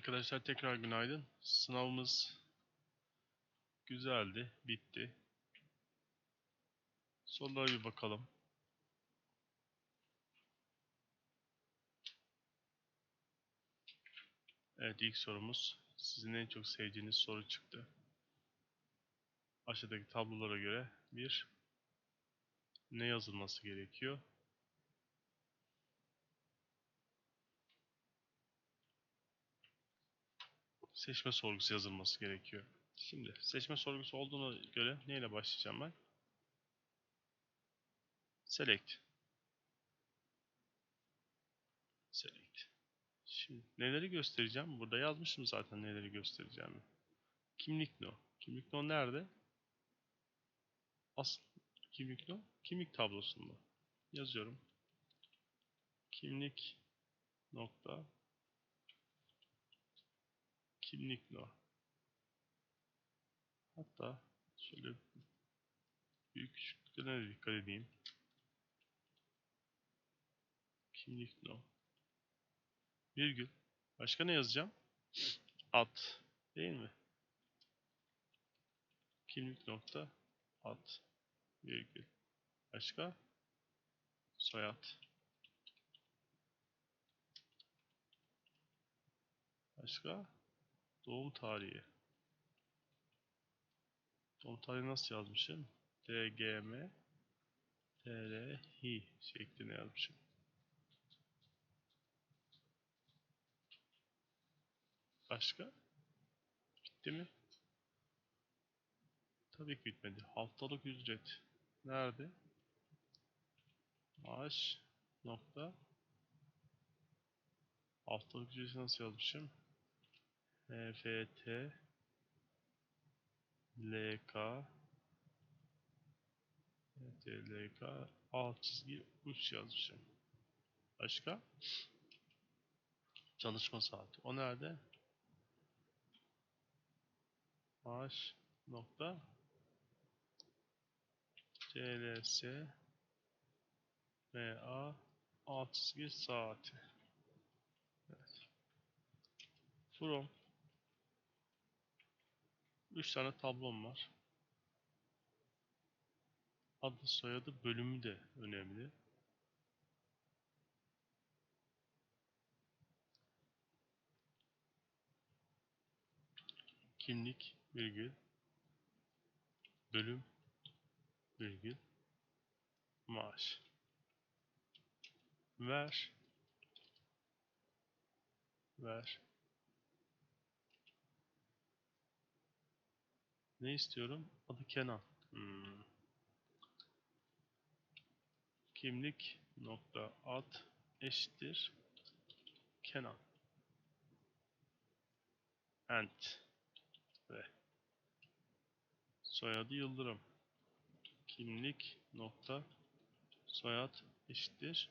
Arkadaşlar tekrar günaydın. Sınavımız güzeldi, bitti. Sorulara bir bakalım. Evet ilk sorumuz sizin en çok sevdiğiniz soru çıktı. Aşağıdaki tablolara göre bir ne yazılması gerekiyor? Seçme sorgusu yazılması gerekiyor. Şimdi seçme sorgusu olduğuna göre neyle başlayacağım ben? Select. Select. Şimdi neleri göstereceğim? Burada yazmışım zaten neleri göstereceğimi. Kimlik no. Kimlik no nerede? Asıl kimlik no. Kimlik tablosunda. Yazıyorum. Kimlik nokta kimlik no. Hatta şöyle büyük küçüklüklerine de dikkat edeyim. Kimlik no. Virgül. Başka ne yazacağım? At. Değil mi? Kimlik nokta at. Virgül. Başka? Soyad. Başka? Doğum tarihi. Doğum tarihi nasıl yazmışım? DGM TRHI şeklinde yazmışım. Başka? Bitti mi? Tabii ki bitmedi. Haftalık ücret. Nerede? Maaş nokta Haftalık ücreti nasıl yazmışım? HFT LK HTLK alt çizgi uç yazmışım. Başka? Çalışma saati. O nerede? Maaş nokta CLS MA alt çizgi saati. Evet. From 3 tane tablom var. Adı soyadı bölümü de önemli. Kimlik virgül. Bölüm virgül. Maaş. Ver. Ver ne istiyorum? Adı Kenan. Hmm. kimlik nokta ad eşittir Kenan. And. Ve. Soyadı Yıldırım. Kimlik nokta soyad eşittir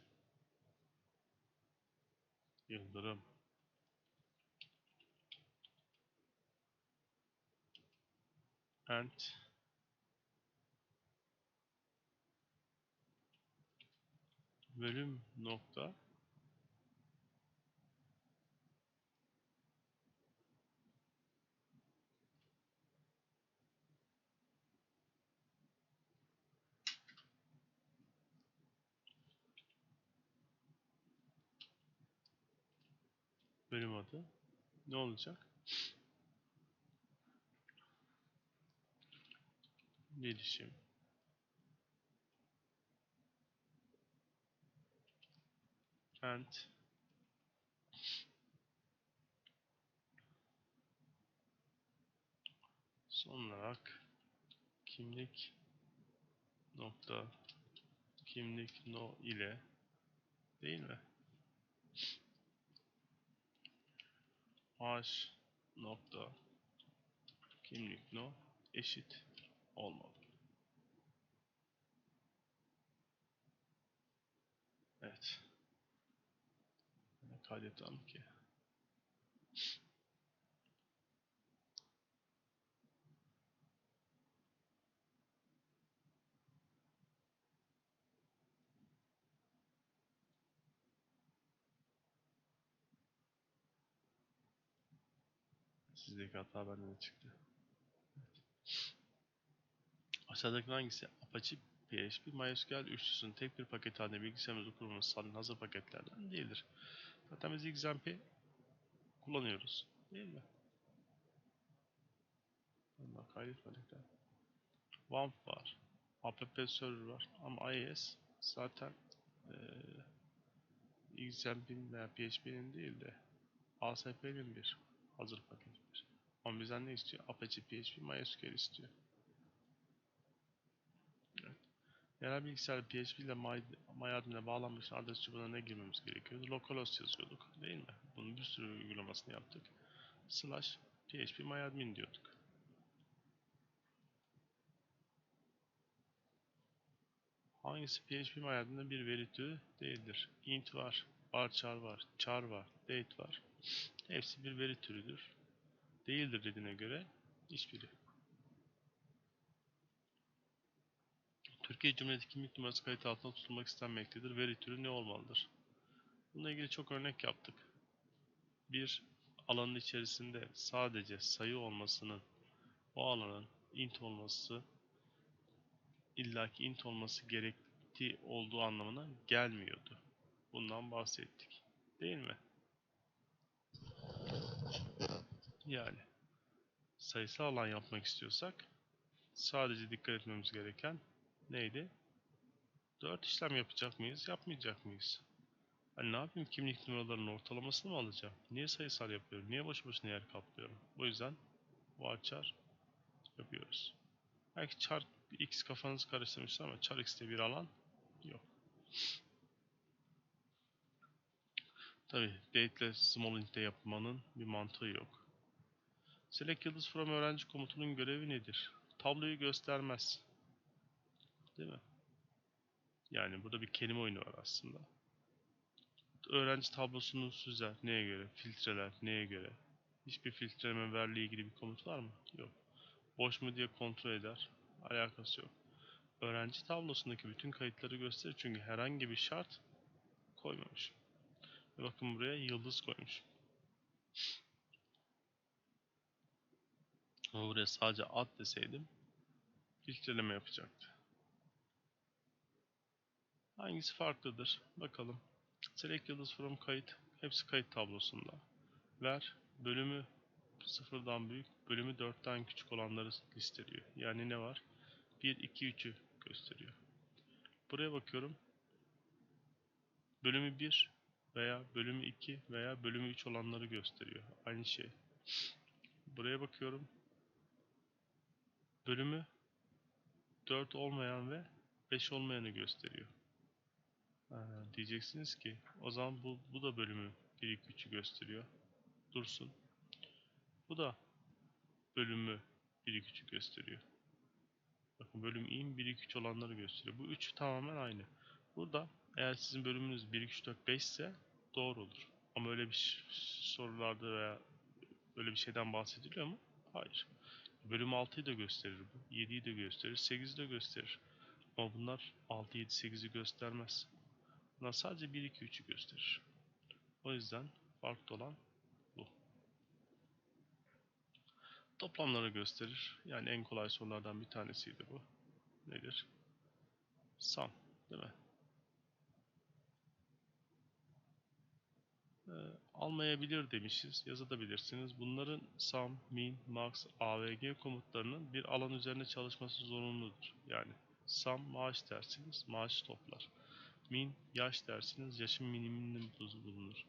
Yıldırım and bölüm nokta. Bölüm adı. Ne olacak? Gelişim. And son olarak kimlik nokta kimlik no ile değil mi? Maaş nokta kimlik no eşit olmalı. Evet. Ne ki? Sizdeki hata bende de çıktı. Aşağıdaki hangisi Apache PHP MySQL üçlüsünün tek bir paket halinde bilgisayarımızda kurulması sağlayan hazır paketlerden değildir. Zaten biz XAMPP kullanıyoruz. Değil mi? Allah kaydetmedik de. WAMP var. app server var. Ama IIS zaten eee XAMPP'in veya PHP'nin değil de ASP'nin bir hazır paketidir. Ama bizden ne istiyor? Apache PHP MySQL istiyor. Evet. Genel bilgisayar PHP ile My, MyAdmin'e bağlanmak adres çubuğuna ne girmemiz gerekiyordu? Localhost yazıyorduk değil mi? Bunun bir sürü uygulamasını yaptık. Slash PHP MyAdmin diyorduk. Hangisi PHP MyAdmin'de bir veri türü değildir? int var, varchar var, char var, date var. Hepsi bir veri türüdür. Değildir dediğine göre hiçbiri. Türkiye Cumhuriyeti kimlik numarası kayıt altında tutulmak istenmektedir. Veri türü ne olmalıdır? Bununla ilgili çok örnek yaptık. Bir alanın içerisinde sadece sayı olmasının o alanın int olması illaki int olması gerektiği olduğu anlamına gelmiyordu. Bundan bahsettik. Değil mi? Yani sayısal alan yapmak istiyorsak sadece dikkat etmemiz gereken neydi? 4 işlem yapacak mıyız, yapmayacak mıyız? Hani ne yapayım kimlik numaralarının ortalamasını mı alacağım? Niye sayısal yapıyorum? Niye boşu boşuna yer kaplıyorum? O yüzden varchar yapıyoruz. Belki char x kafanızı karıştırmıştır ama char x'te bir alan yok. Tabi date ile small int'te yapmanın bir mantığı yok. Select yıldız from öğrenci komutunun görevi nedir? Tabloyu göstermez. Değil mi? Yani burada bir kelime oyunu var aslında. Öğrenci tablosunu süzer. Neye göre? Filtreler. Neye göre? Hiçbir filtreleme verle ilgili bir komut var mı? Yok. Boş mu diye kontrol eder. Alakası yok. Öğrenci tablosundaki bütün kayıtları gösterir. Çünkü herhangi bir şart koymamış. Ve bakın buraya yıldız koymuş. Ama buraya sadece ad deseydim filtreleme yapacaktı. Hangisi farklıdır? Bakalım. Select yıldız from kayıt. Hepsi kayıt tablosunda. Ver. Bölümü sıfırdan büyük. Bölümü 4'ten küçük olanları listeliyor. Yani ne var? 1, 2, 3'ü gösteriyor. Buraya bakıyorum. Bölümü 1 veya bölümü 2 veya bölümü 3 olanları gösteriyor. Aynı şey. Buraya bakıyorum. Bölümü 4 olmayan ve 5 olmayanı gösteriyor. Ha, diyeceksiniz ki o zaman bu, bu da bölümü 1 2 3'ü gösteriyor. Dursun. Bu da bölümü 1 2 3'ü gösteriyor. Bakın bölüm in 1 2 3 olanları gösteriyor. Bu üçü tamamen aynı. Burada eğer sizin bölümünüz 1 2 3 4 5 ise doğru olur. Ama öyle bir sorularda veya öyle bir şeyden bahsediliyor mu? Hayır. Bölüm 6'yı da gösterir bu. 7'yi de gösterir. 8'i de gösterir. Ama bunlar 6, 7, 8'i göstermez. Bunlar sadece 1, 2, 3'ü gösterir. O yüzden farklı olan bu. Toplamları gösterir. Yani en kolay sorulardan bir tanesiydi bu. Nedir? Sum. Değil mi? Ee, almayabilir demişiz. Yazabilirsiniz. Bunların sum, min, max, avg komutlarının bir alan üzerine çalışması zorunludur. Yani sum maaş dersiniz, maaş toplar. Min yaş dersiniz, yaşın minimumunu bulunur.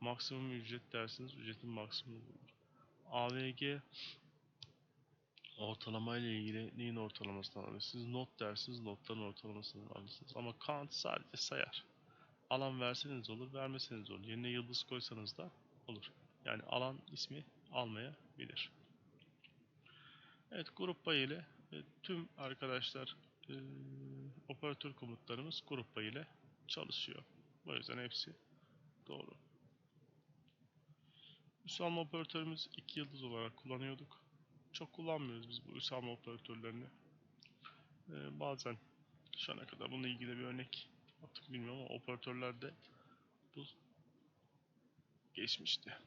Maksimum ücret dersiniz, ücretin maksimumu bulunur. AVG ortalama ile ilgili neyin ortalamasını alırsınız? Not dersiniz, notların ortalamasını alırsınız. Ama count sadece sayar. Alan verseniz olur, vermeseniz olur. Yerine yıldız koysanız da olur. Yani alan ismi almayabilir. Evet, grup payı ile e, tüm arkadaşlar e, operatör komutlarımız grup ile çalışıyor. Bu yüzden hepsi doğru. Üsalma operatörümüz 2 yıldız olarak kullanıyorduk. Çok kullanmıyoruz biz bu üsalma operatörlerini. Ee, bazen şu ana kadar bununla ilgili bir örnek artık bilmiyorum ama operatörlerde bu geçmişti.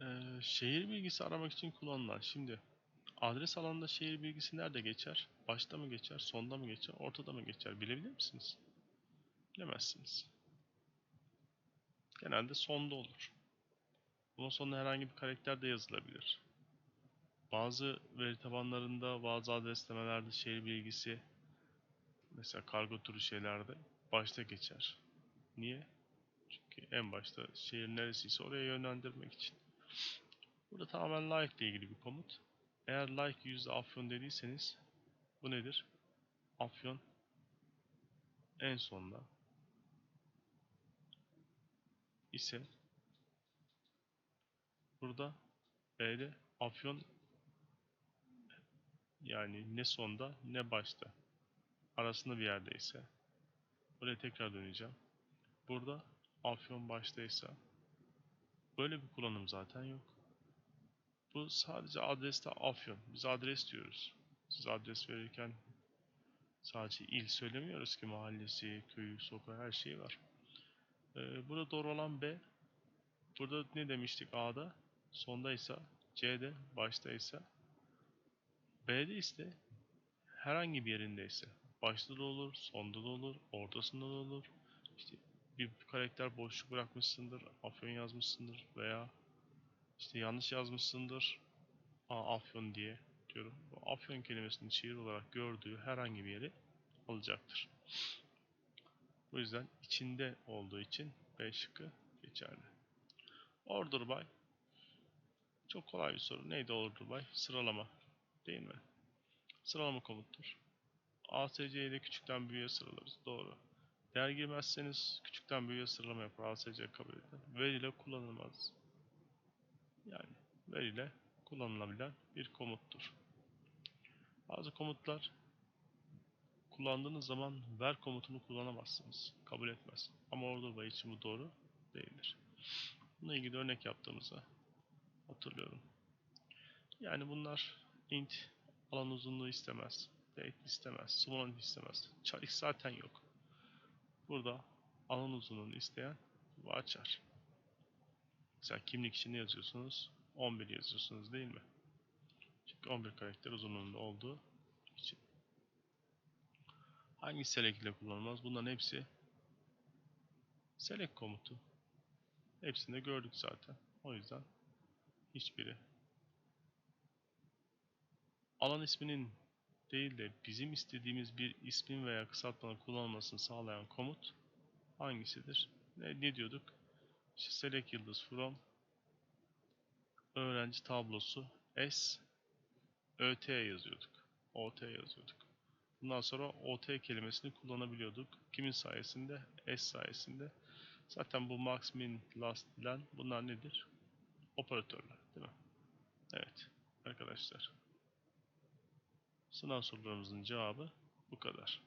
Ee, şehir bilgisi aramak için kullanılan. Şimdi adres alanında şehir bilgisi nerede geçer? Başta mı geçer, sonda mı geçer, ortada mı geçer? Bilebilir misiniz? Bilemezsiniz. Genelde sonda olur. Bunun sonuna herhangi bir karakter de yazılabilir. Bazı veri tabanlarında, bazı adreslemelerde şehir bilgisi mesela kargo türü şeylerde başta geçer. Niye? Çünkü en başta şehir neresiyse oraya yönlendirmek için. Burada tamamen like ile ilgili bir komut. Eğer like yüzde afyon dediyseniz bu nedir? Afyon en sonda ise burada B'de afyon yani ne sonda ne başta arasında bir yerdeyse buraya tekrar döneceğim. Burada afyon baştaysa böyle bir kullanım zaten yok. Bu sadece adreste afyon. Biz adres diyoruz. Siz adres verirken sadece il söylemiyoruz ki mahallesi, köyü, sokağı her şey var. Ee, burada doğru olan B. Burada ne demiştik A'da? Sondaysa C'de baştaysa B'de ise herhangi bir yerindeyse başta da olur, sonda da olur, ortasında da olur. İşte bir karakter boşluk bırakmışsındır, afyon yazmışsındır veya işte yanlış yazmışsındır. Aa, afyon diye diyorum. Bu afyon kelimesini şiir olarak gördüğü herhangi bir yeri alacaktır. Bu yüzden içinde olduğu için B şıkkı geçerli. Order by. Çok kolay bir soru. Neydi order by? Sıralama. Değil mi? Sıralama komuttur. ASC ile küçükten büyüğe sıralarız. Doğru. Değer girmezseniz küçükten büyüğe sıralama yapar. ASC kabul edilir. Veri ile kullanılmaz. Yani veri ile kullanılabilen bir komuttur. Bazı komutlar kullandığınız zaman ver komutunu kullanamazsınız. Kabul etmez. Ama order by için bu doğru değildir. Bununla ilgili örnek yaptığımızı hatırlıyorum. Yani bunlar int alan uzunluğu istemez. Date istemez. Small istemez. Char zaten yok. Burada alan uzunluğunu isteyen açar. Mesela kimlik için ne yazıyorsunuz? 11 yazıyorsunuz değil mi? Çünkü 11 karakter uzunluğunda olduğu için. Hangi select ile kullanılmaz? Bunların hepsi select komutu. Hepsini de gördük zaten. O yüzden hiçbiri alan isminin değil de bizim istediğimiz bir ismin veya kısaltmanın kullanılmasını sağlayan komut hangisidir? Ne, ne diyorduk? İşte select yıldız from öğrenci tablosu S ÖT yazıyorduk. OT yazıyorduk. Bundan sonra OT kelimesini kullanabiliyorduk. Kimin sayesinde? S sayesinde. Zaten bu max, min, last bilen bunlar nedir? Operatörler değil mi? Evet arkadaşlar. Sınav sorularımızın cevabı bu kadar.